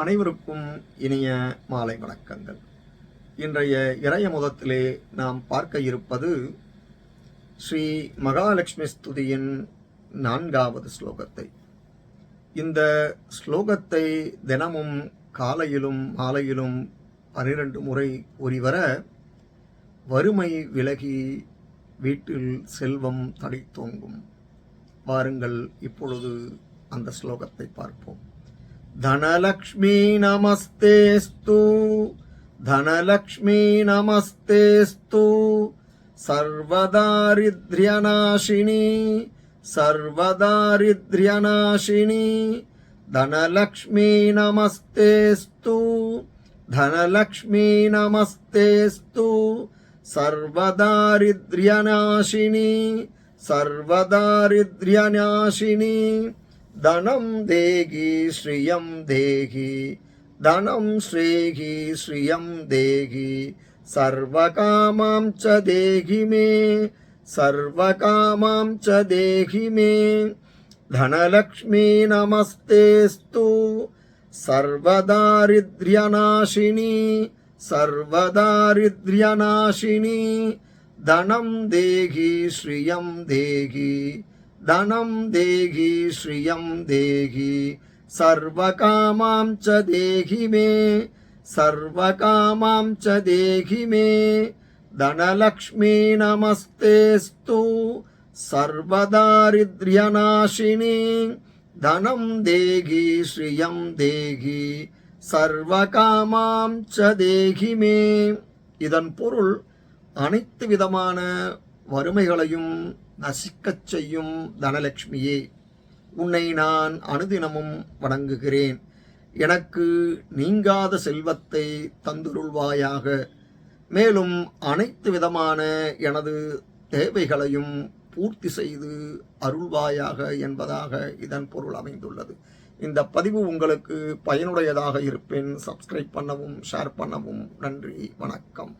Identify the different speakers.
Speaker 1: அனைவருக்கும் இனிய மாலை வணக்கங்கள். இன்றைய இறைய முதத்திலே நாம் பார்க்க இருப்பது ஸ்ரீ மகாலட்சுமி ஸ்துதியின் நான்காவது ஸ்லோகத்தை. இந்த ஸ்லோகத்தை தினமும் காலையிலும் மாலையிலும் பனிரெண்டு முறை ஒருவர வறுமை விலகி வீட்டில் செல்வம் தடை தோங்கும் வாருங்கள் இப்பொழுது அந்த ஸ்லோகத்தை பார்ப்போம். ధనలక్ష్మీ నమస్తేస్తు ధనలక్ష్మీ నమస్తేస్తు. సర్వదారిద్ర్యనాశిని సర్వదారిద్ర్యనాశిని ధనలక్ష్మీ నమస్తేస్తు ధనలక్ష్మీ నమస్తేస్తు. సర్వదారిద్ర్యనాశిని సర్వదారిద్ర్యనాశిని. ധനം ദേഹി ശ്രിയം ദേഹി. ധനം ശ്രീഹി ശ്രിയം ദേഹി. സർവകാമാം ച ദേഹി മേ. സർവകാമാം ച ദേഹി മേ. ധനലക്ഷ്മി നമസ്തേസ്തു. സർവദാരിദ്ര്യനാശിനി. സർവദാരിദ്ര്യനാശിനി. ധനം ദേഹി ശ്രിയം ദേഹി. धनं देहि श्रियं देहि सर्वकामां च देहि मे सर्वकामां च देहि मे धनलक्ष्मी नमस्तेस्तु सर्वदारिद्र्यनाशिनी धनं देहि श्रियं देहि சர்வகாமாம் ச தேகிமே இதன் பொருள் அனைத்து விதமான வறுமைகளையும் நசிக்கச் செய்யும் தனலட்சுமியே உன்னை நான் அனுதினமும் வணங்குகிறேன். எனக்கு நீங்காத செல்வத்தை தந்துருள்வாயாக. மேலும் அனைத்து விதமான எனது தேவைகளையும் பூர்த்தி செய்து அருள்வாயாக என்பதாக இதன் பொருள் அமைந்துள்ளது. இந்த பதிவு உங்களுக்கு பயனுடையதாக இருப்பேன் சப்ஸ்கிரைப் பண்ணவும் ஷேர் பண்ணவும் நன்றி வணக்கம்.